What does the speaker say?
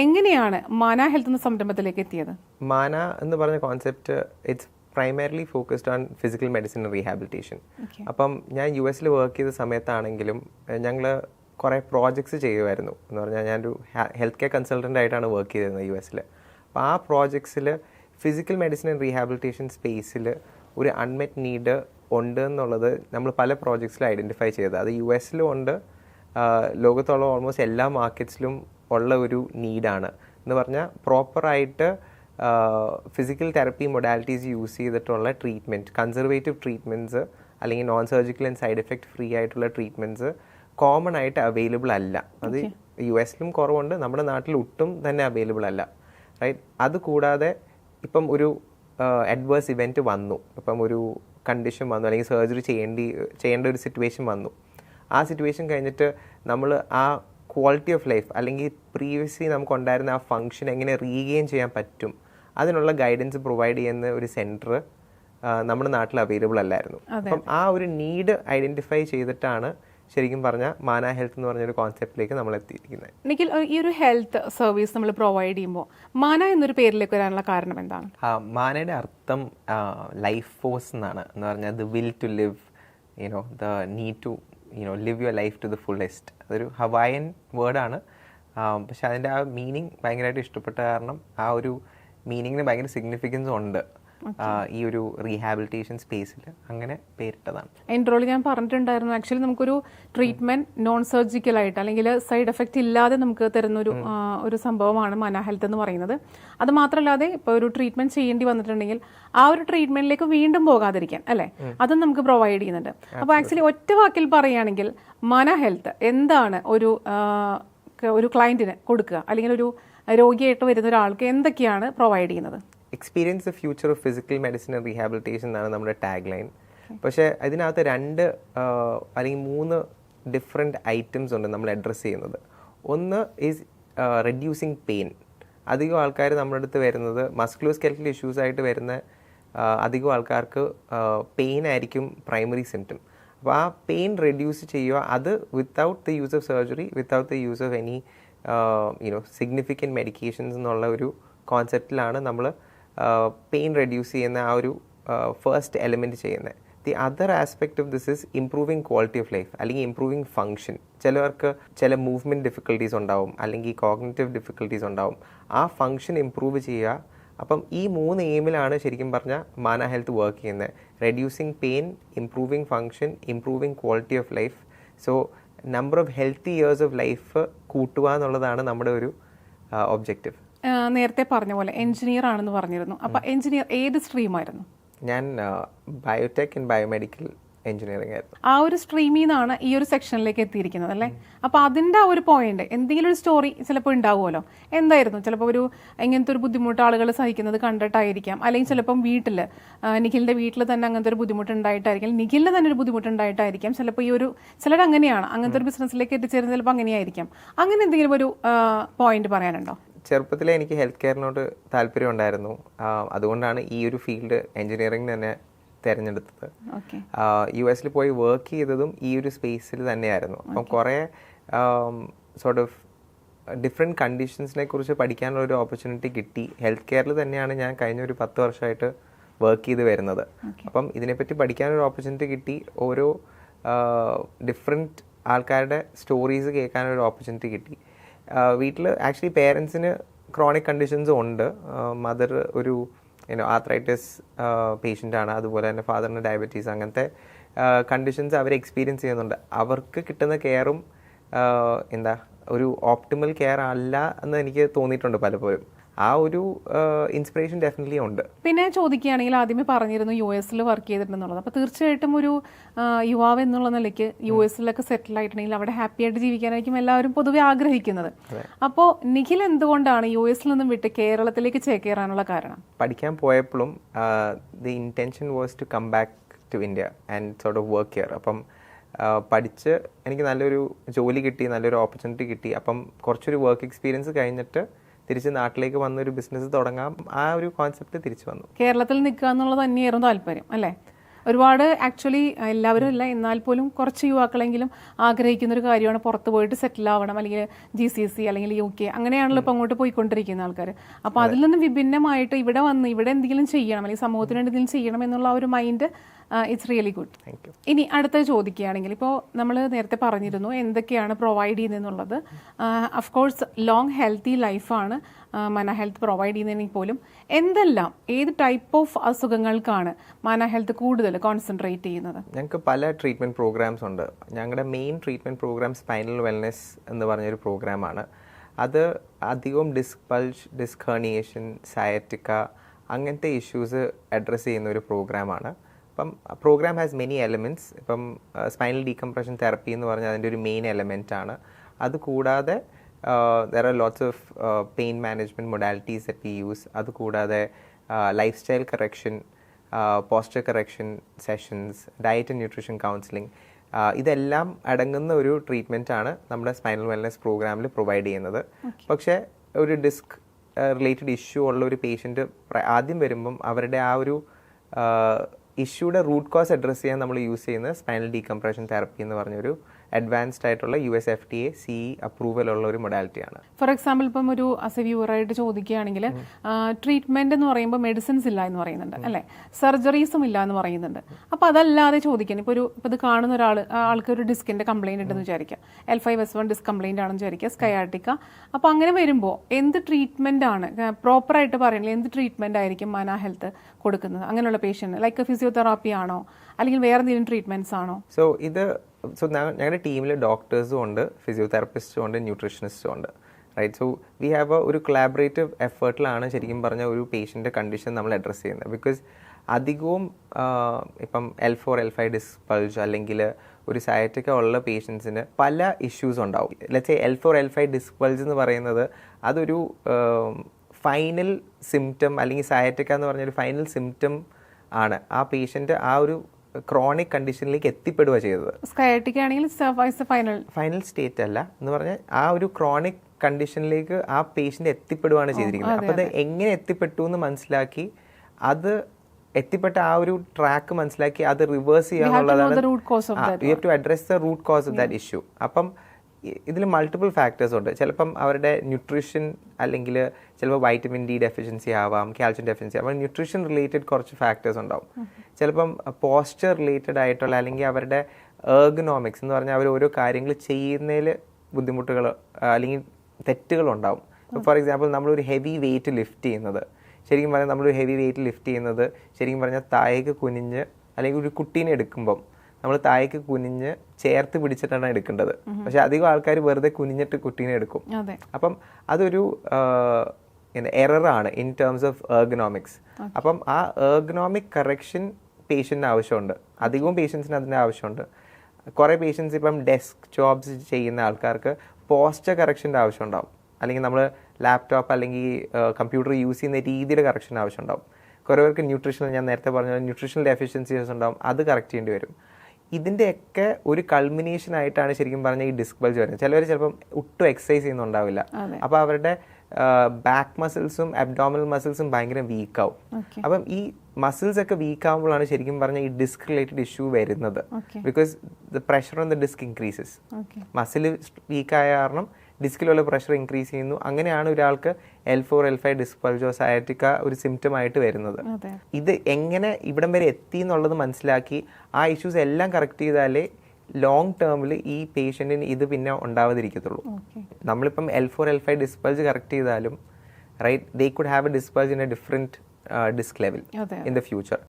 എങ്ങനെയാണ് മാന ഹെൽത്ത് എന്ന സംരംഭത്തിലേക്ക് എത്തിയത്? മാന എന്ന് പറഞ്ഞ concept it's primarily focused on physical medicine rehabilitation അപ്പം ഞാൻ യു എസിൽ വർക്ക് ചെയ്ത സമയത്താണെങ്കിലും ഞങ്ങൾ കുറേ പ്രോജക്ട്സ് ചെയ്യുമായിരുന്നു. എന്ന് പറഞ്ഞാൽ ഞാനൊരു ഹെൽത്ത് കെയർ കൺസൾട്ടന്റ് ആയിട്ടാണ് വർക്ക് ചെയ്തിരുന്നത് യു എസിൽ അപ്പോൾ ആ പ്രോജക്ട്സിൽ ഫിസിക്കൽ മെഡിസിൻ ആൻഡ് റീഹാബിലിറ്റേഷൻ സ്പേസിൽ ഒരു അൺമെറ്റ് നീഡ് ഉണ്ട് എന്നുള്ളത് നമ്മൾ പല പ്രോജക്ട്സിലും ഐഡന്റിഫൈ ചെയ്തത്. അത് യു എസിലും ഉണ്ട്. ലോകത്തുള്ള ഓൾമോസ്റ്റ് എല്ലാ മാർക്കറ്റ്സിലും ഉള്ള ഒരു നീഡാണ്. എന്ന് പറഞ്ഞാൽ പ്രോപ്പറായിട്ട് ഫിസിക്കൽ തെറപ്പി മൊഡാലിറ്റീസ് യൂസ് ചെയ്തിട്ടുള്ള ട്രീറ്റ്മെന്റ് കൺസർവേറ്റീവ് ട്രീറ്റ്മെന്റ്സ് അല്ലെങ്കിൽ non surgical and side effect free ആയിട്ടുള്ള ട്രീറ്റ്മെന്റ്സ് കോമൺ ആയിട്ട് അവൈലബിൾ അല്ല. അത് യു എസിലും കുറവുണ്ട് നമ്മുടെ നാട്ടിൽ ഒട്ടും തന്നെ അവൈലബിൾ അല്ല. റൈറ്റ് അത് കൂടാതെ ഇപ്പം ഒരു അഡ്വേഴ്സ് ഇവന്റ് വന്നു. ഇപ്പം ഒരു കണ്ടീഷൻ വന്നു അല്ലെങ്കിൽ സർജറി ചെയ്യേണ്ടി ചെയ്യേണ്ട ഒരു സിറ്റുവേഷൻ വന്നു. ആ സിറ്റുവേഷൻ കഴിഞ്ഞിട്ട് നമ്മൾ ആ ക്വാളിറ്റി ഓഫ് ലൈഫ് അല്ലെങ്കിൽ പ്രീവിയസ്ലി നമുക്ക് ഉണ്ടായിരുന്ന ആ ഫംഗ്ഷൻ എങ്ങനെ റീഗെയിൻ ചെയ്യാൻ പറ്റും അതിനുള്ള ഗൈഡൻസ് പ്രൊവൈഡ് ചെയ്യുന്ന ഒരു സെന്റർ നമ്മുടെ നാട്ടിൽ അവൈലബിൾ അല്ലായിരുന്നു. അപ്പം ആ ഒരു നീഡ് ഐഡന്റിഫൈ ചെയ്തിട്ടാണ് ശരിക്കും പറഞ്ഞാൽ മാന ഹെൽത്ത് എന്ന് പറഞ്ഞൊരു കോൺസെപ്റ്റിലേക്ക് നമ്മൾ എത്തിയിരിക്കുന്നത്. നിഖിൽ ഈ ഒരു ഹെൽത്ത് സർവീസ് നമ്മൾ പ്രൊവൈഡ് ചെയ്യുമ്പോൾ മാന എന്നൊരു പേരിലേക്ക് വരാനുള്ള കാരണം എന്താണ്? മാനയുടെ അർത്ഥം ലൈഫ് ഫോഴ്സ് എന്നാണ്. എന്ന് പറഞ്ഞാൽ the will to live you know the need to you know live your life to the fullest അതൊരു ഹവായൻ വേർഡാണ്. പക്ഷെ അതിന്റെ ആ മീനിങ് ഭയങ്കരമായിട്ട് ഇഷ്ടപ്പെട്ട കാരണം ആ ഒരു മീനിങ്ങിന് ഭയങ്കര സിഗ്നിഫിക്കൻസ് ഉണ്ട്. ഈ ഒരു റീഹാബിലിറ്റേഷൻ സ്പേസിൽ അങ്ങനെ പേരിട്ടതാണ്. ഇൻട്രോയിൽ ഞാൻ പറഞ്ഞിട്ടുണ്ടായിരുന്നു. ആക്ച്വലി നമുക്കൊരു ട്രീറ്റ്മെന്റ് നോൺ സർജിക്കൽ ആയിട്ട് അല്ലെങ്കിൽ സൈഡ് എഫക്റ്റ് ഇല്ലാതെ നമുക്ക് തരുന്ന ഒരു ഒരു സംഭവമാണ് മന ഹെൽത്ത് എന്ന് പറയുന്നത്. അത് മാത്രമല്ലാതെ ഇപ്പോൾ ഒരു ട്രീറ്റ്മെന്റ് ചെയ്യേണ്ടി വന്നിട്ടുണ്ടെങ്കിൽ ആ ഒരു ട്രീറ്റ്മെന്റിലേക്ക് വീണ്ടും പോകാതിരിക്കാൻ അല്ലേ? അതും നമുക്ക് പ്രൊവൈഡ് ചെയ്യുന്നുണ്ട്. അപ്പോൾ ആക്ച്വലി ഒറ്റ വാക്കിൽ പറയുകയാണെങ്കിൽ മന ഹെൽത്ത് എന്താണ് ഒരു ഒരു ക്ലയന്റിന് കൊടുക്കുക? അല്ലെങ്കിൽ ഒരു രോഗിയായിട്ട് വരുന്ന ഒരാൾക്ക് എന്തൊക്കെയാണ് പ്രൊവൈഡ് ചെയ്യുന്നത്? Experience the future of physical medicine and rehabilitation എന്നാണ് നമ്മുടെ ടാഗ് ലൈൻ പക്ഷേ അതിനകത്ത് രണ്ട് അല്ലെങ്കിൽ മൂന്ന് ഡിഫറെന്റ് ഐറ്റംസ് ഉണ്ട് നമ്മൾ അഡ്രസ്സ് ചെയ്യുന്നത്. ഒന്ന് ഈസ് റെഡ്യൂസിങ് പെയിൻ അധികം ആൾക്കാർ നമ്മുടെ അടുത്ത് വരുന്നത് മസ്കുലോ സ്കെൽറ്റൽ ഇഷ്യൂസ് ആയിട്ട് വരുന്ന അധികം ആൾക്കാർക്ക് പെയിൻ ആയിരിക്കും പ്രൈമറി സിംറ്റം അപ്പോൾ ആ പെയിൻ റെഡ്യൂസ് ചെയ്യുക അത് without the use of surgery without the use of any you know significant medications എന്നുള്ള ഒരു കോൺസെപ്റ്റിലാണ് നമ്മൾ പെയിൻ റെഡ്യൂസ് ചെയ്യുന്ന ആ ഒരു ഫസ്റ്റ് എലിമെന്റ് ചെയ്യുന്നത് the other aspect of this is improving quality of life അല്ലെങ്കിൽ ഇംപ്രൂവിങ് ഫങ്ഷൻ ചിലവർക്ക് ചില മൂവ്മെന്റ് ഡിഫിക്കൽട്ടീസ് ഉണ്ടാവും അല്ലെങ്കിൽ കോഗ്നറ്റീവ് ഡിഫിക്കൽട്ടീസ് ഉണ്ടാവും. ആ ഫങ്ഷൻ ഇംപ്രൂവ് ചെയ്യുക. അപ്പം ഈ മൂന്ന് എയിമിലാണ് ശരിക്കും പറഞ്ഞാൽ മാന ഹെൽത്ത് വർക്ക് ചെയ്യുന്നത് reducing pain improving function improving quality of life so number of healthy years of life കൂട്ടുക എന്നുള്ളതാണ് നമ്മുടെ ഒരു ഒബ്ജക്റ്റീവ് ആ, നേരത്തെ പറഞ്ഞ പോലെ എഞ്ചിനീയർ ആണെന്ന് പറഞ്ഞിരുന്നു. അപ്പൊ എഞ്ചിനീയർ ഏത് സ്ട്രീമായിരുന്നു ഞാൻ ബയോടെക് ആൻഡ് ബയോമെഡിക്കൽ എഞ്ചിനീയറിംഗ് ആയിരുന്നു. ആ ഒരു സ്ട്രീമിൽ നിന്നാണ് ഈ ഒരു സെക്ഷനിലേക്ക് എത്തിയിരിക്കുന്നത് അല്ലേ? അപ്പൊ അതിന്റെ ആ ഒരു പോയിന്റ് എന്തെങ്കിലും ഒരു സ്റ്റോറി ചിലപ്പോൾ ഉണ്ടാവുമല്ലോ. എന്തായിരുന്നു? ചിലപ്പോൾ ഒരു ഇങ്ങനത്തെ ഒരു ബുദ്ധിമുട്ട് ആളുകൾ സഹിക്കുന്നത് കണ്ടിട്ടായിരിക്കാം. അല്ലെങ്കിൽ ചിലപ്പം വീട്ടിൽ നിഖിലിന്റെ വീട്ടിൽ തന്നെ അങ്ങനത്തെ ഒരു ബുദ്ധിമുട്ട് ഉണ്ടായിട്ടായിരിക്കും. നിഖിലിന് തന്നെ ഒരു ബുദ്ധിമുട്ട് ഉണ്ടായിട്ടായിരിക്കാം. ചിലപ്പോൾ ഈ ഒരു ചിലർ അങ്ങനെയാണ് അങ്ങനത്തെ ഒരു ബിസിനസ്സിലേക്ക് എത്തിച്ചേരുന്നത് ചിലപ്പോൾ അങ്ങനെയായിരിക്കാം. അങ്ങനെ എന്തെങ്കിലും ഒരു പോയിന്റ് പറയാനുണ്ടോ? ചെറുപ്പത്തിലെ എനിക്ക് ഹെൽത്ത് കെയറിനോട് താല്പര്യം ഉണ്ടായിരുന്നു. അതുകൊണ്ടാണ് ഈ ഒരു ഫീൽഡ് എൻജിനീയറിംഗ് തന്നെ തിരഞ്ഞെടുത്തത്. യു എസിൽ പോയി വർക്ക് ചെയ്തതും ഈ ഒരു സ്പേസിൽ തന്നെയായിരുന്നു. അപ്പം കുറേ സോർട്ട് ഓഫ് ഡിഫറെന്റ് കണ്ടീഷൻസിനെ കുറിച്ച് പഠിക്കാനുള്ള ഒരു ഓപ്പർച്യൂണിറ്റി കിട്ടി. ഹെൽത്ത് കെയറിൽ തന്നെയാണ് ഞാൻ കഴിഞ്ഞ ഒരു പത്ത് വർഷമായിട്ട് വർക്ക് ചെയ്ത് വരുന്നത്. അപ്പം ഇതിനെപ്പറ്റി പഠിക്കാനൊരു ഓപ്പർച്യൂണിറ്റി കിട്ടി. ഓരോ ഡിഫറെന്റ് ആൾക്കാരുടെ സ്റ്റോറീസ് കേൾക്കാനൊരു ഓപ്പർച്യൂണിറ്റി കിട്ടി. വീട്ടിൽ ആക്ച്വലി പേരൻസിന് ക്രോണിക് കണ്ടീഷൻസും ഉണ്ട്. മദർ ഒരു ആത്രൈറ്റിസ് പേഷ്യന്റ് ആണ്. അതുപോലെ തന്നെ ഫാദറിന് ഡയബറ്റീസ് അങ്ങനത്തെ കണ്ടീഷൻസ് അവർ എക്സ്പീരിയൻസ് ചെയ്യുന്നുണ്ട്. അവർക്ക് കിട്ടുന്ന കെയറും എന്താ ഒരു ഓപ്റ്റിമൽ കെയർ അല്ല എന്ന് എനിക്ക് തോന്നിയിട്ടുണ്ട് പലപ്പോഴും. ആ ഒരു ഇൻസ്പിറേഷൻ ഡെഫിനറ്റ്ലി ഉണ്ട്. പിന്നെ ചോദിക്കുകയാണെങ്കിൽ ആദ്യമേ പറഞ്ഞിരുന്നു യു എസിൽ വർക്ക് ചെയ്തിട്ടുണ്ടെന്നുള്ളത്. അപ്പോൾ തീർച്ചയായിട്ടും ഒരു യുവാവ് എന്നുള്ള നിലയ്ക്ക് യു എസിലൊക്കെ സെറ്റിൽ ആയിട്ടുണ്ടെങ്കിൽ അവിടെ ഹാപ്പി ആയിട്ട് ജീവിക്കാനായിരിക്കും എല്ലാവരും പൊതുവെ ആഗ്രഹിക്കുന്നത്. അപ്പോൾ നിഖിൽ എന്തുകൊണ്ടാണ് യു എസിൽ നിന്നും വിട്ട് കേരളത്തിലേക്ക് ചേക്കേറാനുള്ള കാരണം? പഠിക്കാൻ പോയപ്പോഴും the intention was to come back to India and sort of work here അപ്പം പഠിച്ച് എനിക്ക് നല്ലൊരു ജോലി കിട്ടി നല്ലൊരു ഓപ്പർച്യൂണിറ്റി കിട്ടി. അപ്പം കുറച്ചൊരു വർക്ക് എക്സ്പീരിയൻസ് കഴിഞ്ഞിട്ട് തിരിച്ച് നാട്ടിലേക്ക് വന്നൊരു ബിസിനസ് തുടങ്ങാം. ആ ഒരു കോൺസെപ്റ്റ് തിരിച്ചു വന്നു. കേരളത്തിൽ നിൽക്കുക എന്നുള്ളത് തന്നെയായിരുന്നു താല്പര്യം അല്ലേ? ഒരുപാട് ആക്ച്വലി എല്ലാവരും ഇല്ല എന്നാൽ പോലും കുറച്ച് യുവാക്കളെങ്കിലും ആഗ്രഹിക്കുന്ന ഒരു കാര്യമാണ് പുറത്ത് പോയിട്ട് സെറ്റിൽ ആവണം. അല്ലെങ്കിൽ ജി സി സി അല്ലെങ്കിൽ യു കെ അങ്ങനെയാണല്ലോ ഇപ്പോൾ അങ്ങോട്ട് പോയിക്കൊണ്ടിരിക്കുന്ന ആൾക്കാർ അപ്പോൾ അതിൽ നിന്ന് വിഭിന്നമായിട്ട് ഇവിടെ വന്ന് ഇവിടെ എന്തെങ്കിലും ചെയ്യണം അല്ലെങ്കിൽ സമൂഹത്തിന് എന്തെങ്കിലും ചെയ്യണം എന്നുള്ള ആ ഒരു മൈൻഡ് ഇറ്റ്സ് റിയലി ഗുഡ് ഇനി അടുത്ത ചോദിക്കുകയാണെങ്കിൽ ഇപ്പോൾ നമ്മൾ നേരത്തെ പറഞ്ഞിരുന്നു എന്തൊക്കെയാണ് പ്രൊവൈഡ് ചെയ്യുന്നതെന്നുള്ളത്. അഫ്കോഴ്സ് ലോങ് ഹെൽത്തി ലൈഫാണ് മന ഹെൽത്ത് പ്രൊവൈഡ് ചെയ്യുന്നതിന് പോലും എന്തെല്ലാം ഏത് ടൈപ്പ് ഓഫ് അസുഖങ്ങൾക്കാണ് മന ഹെൽത്ത് കൂടുതൽ കോൺസെൻട്രേറ്റ് ചെയ്യുന്നത്? ഞങ്ങൾക്ക് പല ട്രീറ്റ്മെന്റ് പ്രോഗ്രാംസ് ഉണ്ട്. ഞങ്ങളുടെ main treatment program spinal wellness എന്ന് പറഞ്ഞൊരു പ്രോഗ്രാമാണ് അത് അധികവും ഡിസ്ക് പൾജ് ഡിസ്ക് ഹേണിയേഷൻ സയറ്റിക്ക അങ്ങനത്തെ ഇഷ്യൂസ് അഡ്രസ്സ് ചെയ്യുന്ന ഒരു പ്രോഗ്രാമാണ് അപ്പം പ്രോഗ്രാം ഹാസ് മെനി എലമെന്റ്സ് ഇപ്പം സ്പൈനൽ ഡീകംപ്രഷൻ തെറപ്പി എന്ന് പറഞ്ഞാൽ അതിന്റെ ഒരു മെയിൻ എലമെന്റ് ആണ്. അതുകൂടാതെ there are lots of pain management modalities that we use അതുകൂടാതെ lifestyle correction posture correction sessions diet and nutrition counselling ഇതെല്ലാം അടങ്ങുന്ന ഒരു ട്രീറ്റ്മെന്റ് ആണ് നമ്മുടെ സ്പൈനൽ വെൽനസ് പ്രോഗ്രാമിൽ പ്രൊവൈഡ് ചെയ്യുന്നത്. പക്ഷേ ഒരു ഡിസ്ക് റിലേറ്റഡ് ഇഷ്യൂ ഉള്ള ഒരു പേഷ്യന്റ് ആദ്യം വരുമ്പം അവരുടെ ആ ഒരു ഇഷ്യൂടെ റൂട്ട് കോസ് അഡ്രസ്സ് ചെയ്യാൻ നമ്മൾ യൂസ് ചെയ്യുന്ന സ്പൈനൽ ഡീകംപ്രഷൻ തെറപ്പി എന്ന് പറഞ്ഞൊരു അഡ്വാൻസ്ഡ് ആയിട്ടുള്ള U S F T A C approval ഉള്ള ഒരു മൊഡാലിറ്റിയാണ് ഫോർ എക്സാമ്പിൾ ഇപ്പം ഒരു അസവ്യൂറായിട്ട് എ വ്യൂവറായിട്ട് ചോദിക്കുകയാണെങ്കിൽ ട്രീറ്റ്മെന്റ് എന്ന് പറയുമ്പോൾ മെഡിസിൻസ് ഇല്ല എന്ന് പറയുന്നുണ്ട് അല്ലേ? സർജറീസും ഇല്ല എന്ന് പറയുന്നുണ്ട്. അപ്പോൾ അതല്ലാതെ ചോദിക്കാൻ ഇപ്പൊ ഒരു ഇപ്പോൾ ഇത് കാണുന്ന ഒരാൾ ആൾക്ക് ഒരു ഡിസ്കിന്റെ കംപ്ലൈന്റ് ഉണ്ടെന്ന് വിചാരിക്കാം L five S one disc complaint ആണെന്ന് വിചാരിക്കുക സ്കയാട്ടിക്ക അപ്പോൾ അങ്ങനെ വരുമ്പോൾ എന്ത് ട്രീറ്റ്മെന്റ് ആണ്? പ്രോപ്പർ ആയിട്ട് പറയുന്നത് എന്ത് ട്രീറ്റ്മെന്റ് ആയിരിക്കും മന ഹെൽത്ത് കൊടുക്കുന്നത്? അങ്ങനെയുള്ള പേഷ്യന്റ് ലൈക്ക് ഫിസിയോതെറാപ്പി ആണോ? അല്ലെങ്കിൽ വേറെ എന്തെങ്കിലും ട്രീറ്റ്മെന്റ്സ് ആണോ? സോ ഇത് സോ ഞങ്ങളുടെ ടീമിൽ ഡോക്ടേഴ്സും ഉണ്ട് ഫിസിയോതെറപ്പിസ്റ്റും ഉണ്ട് ന്യൂട്രീഷനിസ്റ്റും ഉണ്ട്. Right so we have a ഒരു കൊളാബറേറ്റീവ് എഫേർട്ടിലാണ് ശരിക്കും പറഞ്ഞ ഒരു പേഷ്യന്റെ കണ്ടീഷൻ നമ്മൾ അഡ്രസ്സ് ചെയ്യുന്നത്. ബിക്കോസ് അധികവും ഇപ്പം L four L five disc bulge അല്ലെങ്കിൽ ഒരു സയറ്റിക്ക ഉള്ള പേഷ്യൻസിന് പല ഇഷ്യൂസ് ഉണ്ടാവും. Let's L four L five disc bulge എന്ന് പറയുന്നത് അതൊരു ഫൈനൽ സിംറ്റം അല്ലെങ്കിൽ സയറ്റിക്ക എന്ന് പറഞ്ഞൊരു ഫൈനൽ സിംറ്റം ആണ്. ആ പേഷ്യന്റ് ആ ഒരു ക്രോണിക് കണ്ടീഷനിലേക്ക് എത്തിപ്പെടുക ചെയ്തത്. ആണെങ്കിൽ ഫൈനൽ ഫൈനൽ സ്റ്റേറ്റ് അല്ല. എന്ന് പറഞ്ഞാൽ ആ ഒരു ക്രോണിക് കണ്ടീഷനിലേക്ക് ആ പേഷ്യന്റ് എത്തിപ്പെടുകയാണ് ചെയ്തിരിക്കുന്നത്. അപ്പോൾ അത്. എങ്ങനെ എത്തിപ്പെട്ടു എന്ന് മനസ്സിലാക്കി അത് എത്തിപ്പെട്ട ആ ഒരു ട്രാക്ക് മനസ്സിലാക്കി അത് reverse ചെയ്യാനുള്ളതാണ് root cause of you have to address the root cause of that issue അപ്പം ഇതിൽ മൾട്ടിപ്പിൾ ഫാക്ടേഴ്സ് ഉണ്ട്. ചിലപ്പം അവരുടെ ന്യൂട്രീഷൻ അല്ലെങ്കിൽ ചിലപ്പോൾ വൈറ്റമിൻ ഡി ഡെഫിഷ്യൻസി ആവാം കാൽഷ്യം ഡെഫിഷ്യൻസി ആവാം ന്യൂട്രീഷൻ റിലേറ്റഡ് കുറച്ച് ഫാക്ടേഴ്സ് ഉണ്ടാവും. ചിലപ്പം പോസ്ചർ റിലേറ്റഡ് ആയിട്ടുള്ള അല്ലെങ്കിൽ അവരുടെ ഏർഗനോമിക്സ് എന്ന് പറഞ്ഞാൽ അവർ ഓരോ കാര്യങ്ങൾ ചെയ്യുന്നതിൽ ബുദ്ധിമുട്ടുകൾ അല്ലെങ്കിൽ തെറ്റുകൾ ഉണ്ടാവും. ഫോർ എക്സാമ്പിൾ നമ്മളൊരു ഹെവി വെയിറ്റ് ലിഫ്റ്റ് ചെയ്യുന്നത്. ശരിക്കും പറഞ്ഞാൽ നമ്മളൊരു ഹെവി വെയിറ്റ് ലിഫ്റ്റ് ചെയ്യുന്നത് ശരിക്കും പറഞ്ഞാൽ താഴേക്ക് കുനിഞ്ഞ് അല്ലെങ്കിൽ ഒരു കുട്ടീനെ എടുക്കുമ്പം നമ്മൾ താഴേക്ക് കുനിഞ്ഞ് ചേർത്ത് പിടിച്ചിട്ടാണ് എടുക്കേണ്ടത്. പക്ഷെ അധികം ആൾക്കാർ വെറുതെ കുനിഞ്ഞിട്ട് കുട്ടീനെ എടുക്കും. അപ്പം അതൊരു എററാണ് ഇൻ ടേംസ് ഓഫ് എർഗനോമിക്സ് അപ്പം ആ എർഗനോമിക് കറക്ഷൻ പേഷ്യന്റിന് ആവശ്യമുണ്ട്. അധികവും പേഷ്യൻസിന് അതിന്റെ ആവശ്യമുണ്ട്. കുറേ പേഷ്യൻസ് ഇപ്പം ഡെസ്ക് ജോബ്സ് ചെയ്യുന്ന ആൾക്കാർക്ക് പോസ്റ്റർ കറക്ഷന്റെ ആവശ്യമുണ്ടാവും. അല്ലെങ്കിൽ നമ്മൾ ലാപ്ടോപ്പ് അല്ലെങ്കിൽ കമ്പ്യൂട്ടർ യൂസ് ചെയ്യുന്ന രീതിയുടെ കറക്ഷൻ ആവശ്യമുണ്ടാവും. കുറേ പേർക്ക് ന്യൂട്രീഷണൽ ഞാൻ നേരത്തെ പറഞ്ഞ ന്യൂട്രീഷണൽ ഡെഫിഷ്യൻസീസ് ഉണ്ടാവും. അത് കറക്റ്റ് ചെയ്യേണ്ടി വരും. ഇതിന്റെയൊക്കെ ഒരു കൾമിനേഷൻ ആയിട്ടാണ് ശരിക്കും പറഞ്ഞാൽ ഈ ഡിസ്ക് ബൾജ് വരുന്നത്. ചിലവർ ചിലപ്പം ഒട്ടും എക്സസൈസ് ചെയ്യുന്നുണ്ടാവില്ല. അപ്പോൾ അവരുടെ ബാക്ക് മസിൽസും അബ്ഡോമിനൽ മസിൽസും ഭയങ്കര വീക്കാവും അപ്പം ഈ മസിൽസ് ഒക്കെ വീക്ക് ആകുമ്പോഴാണ് ശരിക്കും പറഞ്ഞാൽ ഈ ഡിസ്ക് റിലേറ്റഡ് ഇഷ്യൂ വരുന്നത്. Because the pressure on the disc increases muscle വീക്കായ കാരണം ഡിസ്കിലുള്ള പ്രഷർ ഇൻക്രീസ് ചെയ്യുന്നു. അങ്ങനെയാണ് ഒരാൾക്ക് എൽ ഫോർ എൽ ഫൈവ് ഡിസ്പൾജോ സയറ്റിക്ക ഒരു സിംറ്റം ആയിട്ട് വരുന്നത്. ഇത് എങ്ങനെ ഇവിടം വരെ എത്തി എന്നുള്ളത് മനസ്സിലാക്കി ആ ഇഷ്യൂസ് എല്ലാം കറക്റ്റ് ചെയ്താലേ ലോങ് ടേമിൽ ഈ പേഷ്യന്റിന് ഇത് പിന്നെ ഉണ്ടാവാതിരിക്കത്തുള്ളൂ. നമ്മളിപ്പം L four L five disc bulge correct ചെയ്താലും right they could have a disc bulge in a different disc level in the future